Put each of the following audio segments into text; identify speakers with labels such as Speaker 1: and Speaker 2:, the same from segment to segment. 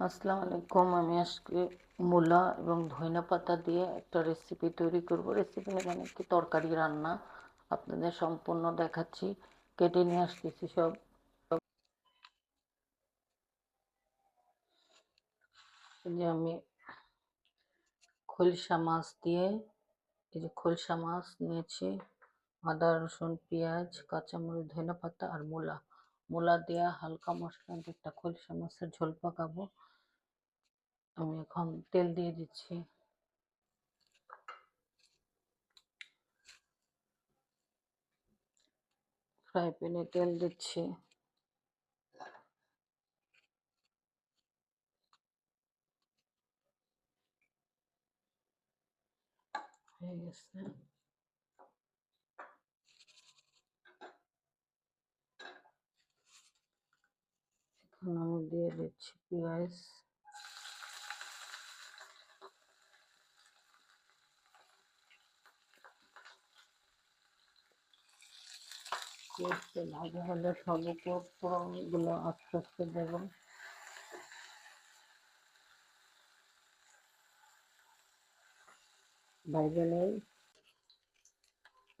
Speaker 1: আসসালামু আলাইকুম। আমি আজকে মূলা এবং ধইনা পাতা দিয়ে একটা রেসিপি তৈরি করব। রেসিপি মানে কি তরকারি রান্না। আপনাদের সম্পূর্ণ দেখাচ্ছি, কেটে নিয়ে আসতেছি সব। যে আমি খোলসা মাছ দিয়ে, এই যে খোলসা মাছ নিয়েছি। আদা, রসুন, পেঁয়াজ, কাঁচামরিচ, ধইনা পাতা আর মূলা। মূলা দেওয়া হালকা মশলা দিয়ে একটা খোলসা মাছের ঝোল পাকাবো। আমি এখন তেল দিয়ে দিচ্ছি। ফ্রাই প্যানে তেল দিচ্ছি। হয়ে গেছে। এখন আমি দিয়ে দিচ্ছি পেঁয়াজ। করতে ভালো হলে সব উপকরণগুলো আস্তে আস্তে দেবো। বাইরে নেই।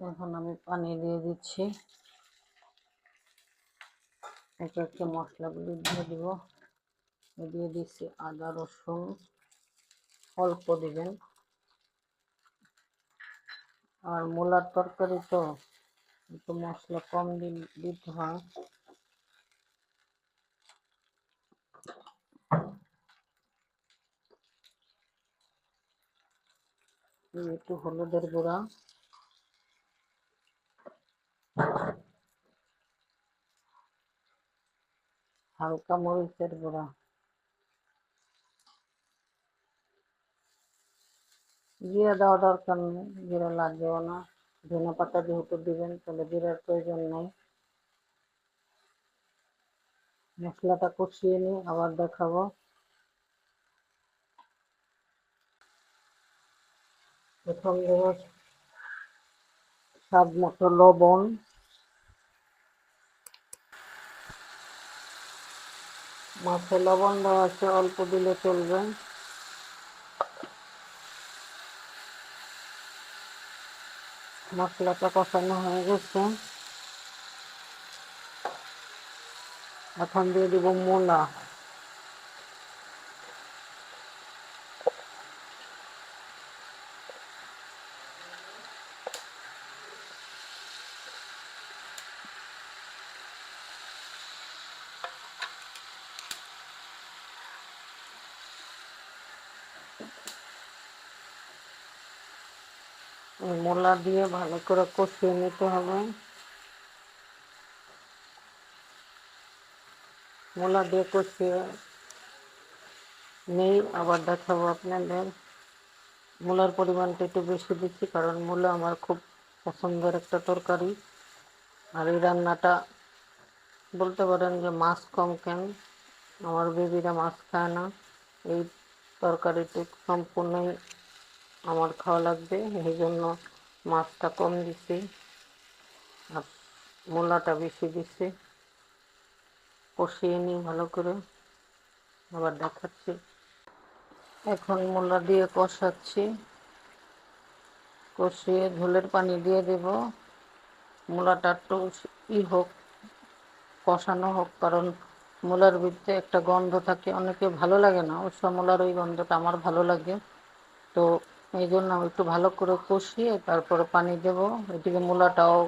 Speaker 1: এখন আমি পানি দিয়ে দিচ্ছি। এক একটা মশলাগুলি দিয়ে দিব। দিয়ে দিচ্ছি আদা, রসুন, অল্প দিবেন। আর মূলার তরকারি তো একটু মশলা কম দিতে হয়। একটু হলুদের গুঁড়া। হালকা মরিচের গুঁড়া। জিরা দেওয়া দরকার নেই, জিরা লাগবেও না। ধনে পাতা যেহেতু দিবেন, তাহলে জিরার প্রয়োজন নেই। মশলাটা কষিয়ে নিই আবার দেখাবো। প্রথম দেব স্বাদ মতো লবণ। মাছে লবণ দেওয়া আছে, অল্প দিলে চলবে। মশলাটা কষানো হয়ে গেছে। এখন দিয়ে দিব মূলা মূলা দিয়ে ভালো করে কষিয়ে নিতে হবে। মূলা দিয়ে কষিয়ে নেই আবার দেখাবো আপনাদের। মূলার পরিমাণটা একটু বেশি দিচ্ছি কারণ মূলা আমার খুব পছন্দের একটা তরকারি। আর এই রান্নাটা বলতে পারেন যে মাছ কম কেন? আমার বেবিরা মাছ খায় না। এই তরকারিটি সম্পূর্ণই আমার খাওয়া লাগবে, এই জন্য মাছটা কম দিছি আর মূলাটা বেশি দিছি। কষিয়ে নিই ভালো করে, আবার দেখাচ্ছি। এখন মূলা দিয়ে কষাচ্ছি। কষিয়ে ঝোলের পানি দিয়ে দেব। মূলাটা একটু ই হোক, কষানো হোক, কারণ মূলার ভিতরে একটা গন্ধ থাকে, অনেকে ভালো লাগে না, অবশ্য মূলার ওই গন্ধটা আমার ভালো লাগে। তো এই জন্য একটু ভালো করে কষিয়ে তারপরে পানি দেব। এদিকে মূলাটাও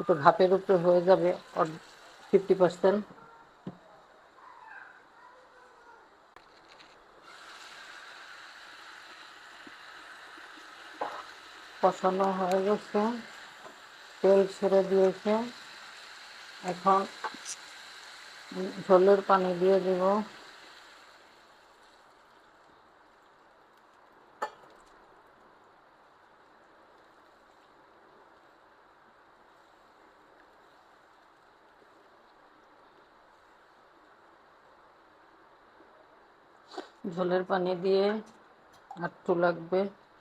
Speaker 1: একটু ভাপের উপরে হয়ে যাবে ফিফটি পার্সেন্ট কষানো হয়ে গেছে, তেল ছেড়ে দিয়েছে। এখন ঝোলের পানি দিয়ে দেব। ঝোলের পানি দিয়ে একটু লাগবে,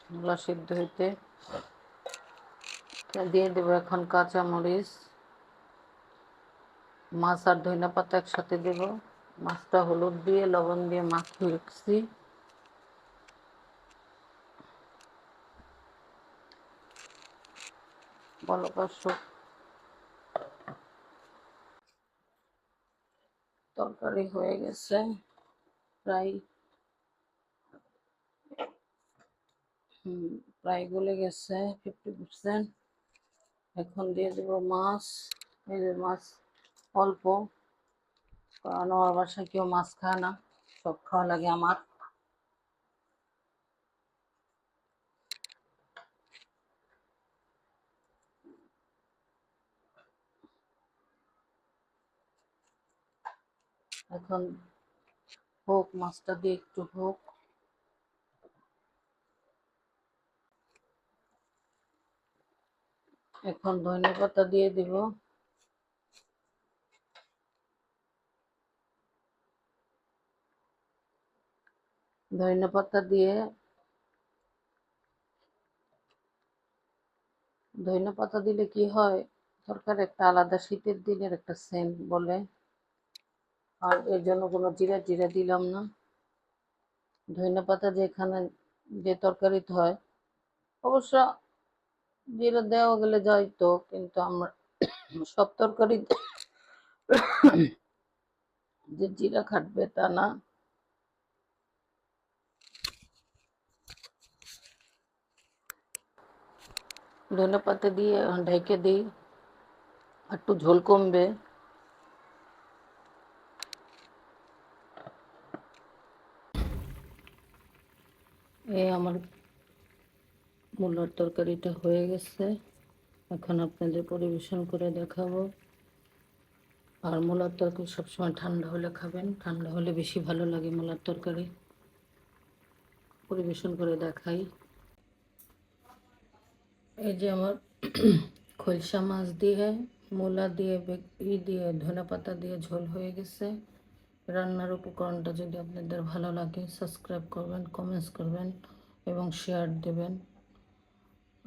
Speaker 1: মূলা সিদ্ধ হইতে। দিয়ে দেবো এখন কাঁচামরিচ। মাছ আর ধইনা পাতা একসাথে দেব। মাছটা হলুদ দিয়ে, লবণ দিয়ে মাখিয়ে রেখেছি তরকারি হয়ে গেছে। প্রায় প্রায় গলে গেছে ফিফটি পার্সেন্ট এখন দিয়ে দেবো মাছ, এই যে মাছ অল্প, কারণ আমার বাসায় কেউ মাছ খায় না, সব খাওয়া লাগে আমার। এখন হোক, মাছটা দিয়ে একটু হোক। এখন ধনে পাতা দিয়ে দিব। ধনে পাতা দিয়ে ধনে পাতা দিলে কি হয়? সরকার একটা আলাদা শীতের দিনের একটা সেন্ট বলে। আর এর জন্য কোনো জিরা জিরা দিলাম না। ধনে পাতা যেখানে যে তরকারিতে হয়, অবশ্য জিরা দেওয়া গেলে যাইতো কিন্তু আমরা সব তরকারি যে জিরা খাটবে তা না ধনে পাতা দিয়ে ঢেকে দিই একটু ঝোল কমবে এই আমার মূলার তরকারিটা হয়ে গেছে। এখন আপনাদের পরিবেশন করে দেখাবো। আর মূলার তরকারি সবসময় ঠান্ডা হলে খাবেন। ঠান্ডা হলে বেশি ভালো লাগে মূলার তরকারি। পরিবেশন করে দেখাই। এই যে আমার খলসা মাছ দিয়ে, মূলা দিয়ে, ই দিয়ে, ধনে পাতা দিয়ে ঝোল হয়ে গেছে। রান্নার উপকরণটা যদি আপনাদের ভালো লাগে, সাবস্ক্রাইব করবেন কমেন্টস করবেন এবং শেয়ার দেবেন।